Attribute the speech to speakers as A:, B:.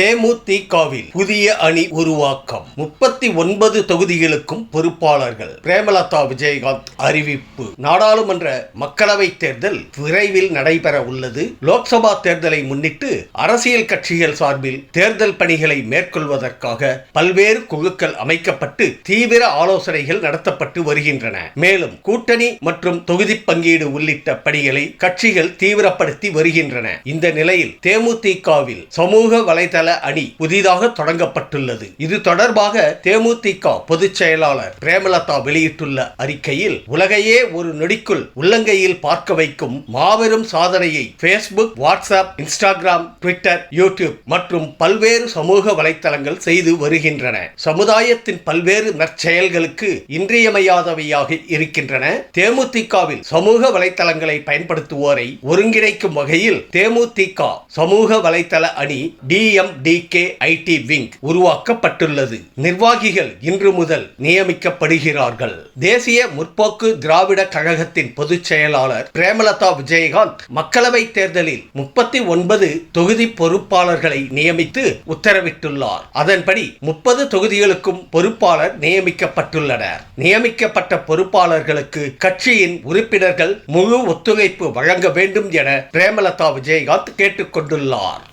A: தேமுதிகவில் புதிய அணி உருவாக்கம். முப்பத்தி ஒன்பது தொகுதிகளுக்கும் பொறுப்பாளர்கள். பிரேமலதா விஜயகாந்த் அறிவிப்பு. நாடாளுமன்ற மக்களவை தேர்தல் விரைவில் நடைபெற உள்ளது. லோக்சபா தேர்தலை முன்னிட்டு அரசியல் கட்சிகள் சார்பில் தேர்தல் பணிகளை மேற்கொள்வதற்காக பல்வேறு குழுக்கள் அமைக்கப்பட்டு தீவிர ஆலோசனைகள் நடத்தப்பட்டு வருகின்றன. மேலும் கூட்டணி மற்றும் தொகுதி பங்கீடு உள்ளிட்ட பணிகளை கட்சிகள் தீவிரப்படுத்தி வருகின்றன. இந்த நிலையில் தேமுதிகவில் சமூக வலைதள அணி புதிதாக தொடங்கப்பட்டுள்ளது. இது தொடர்பாக தேமுதிக பொதுச் செயலாளர் பிரேமலதா வெளியிட்டுள்ள அறிக்கையில் உலகையே ஒரு நொடிக்குள் உள்ளங்கையில் பார்க்க வைக்கும் மாபெரும் சாதனையை Facebook WhatsApp Instagram Twitter YouTube மற்றும் பல்வேறு சமூக வலைத்தளங்கள் செய்து வருகின்றன. சமுதாயத்தின் பல்வேறு நற்செயல்களுக்கு இன்றியமையாதவையாக இருக்கின்றன. தேமுதிகவில் சமூக வலைத்தளங்களை பயன்படுத்துவோரை ஒருங்கிணைக்கும் வகையில் தேமுதிக சமூக வலைத்தள அணி டிஎம்டிகே ஐடி விங் உருவாக்கப்பட்டுள்ளது. நிர்வாகிகள் இன்று முதல் நியமிக்கப்படுகிறார்கள். தேசிய முற்போக்கு திராவிட கழகத்தின் பொதுச் செயலாளர் பிரேமலதா விஜயகாந்த் மக்களவை தேர்தலில் முப்பத்தி ஒன்பது தொகுதி பொறுப்பாளர்களை நியமித்து உத்தரவிட்டுள்ளார். அதன்படி முப்பது தொகுதிகளுக்கும் பொறுப்பாளர் நியமிக்கப்பட்டுள்ளனர். நியமிக்கப்பட்ட பொறுப்பாளர்களுக்கு கட்சியின் உறுப்பினர்கள் முழு ஒத்துழைப்பு வழங்க வேண்டும் என பிரேமலதா விஜயகாந்த் கேட்டுக்கொண்டுள்ளார்.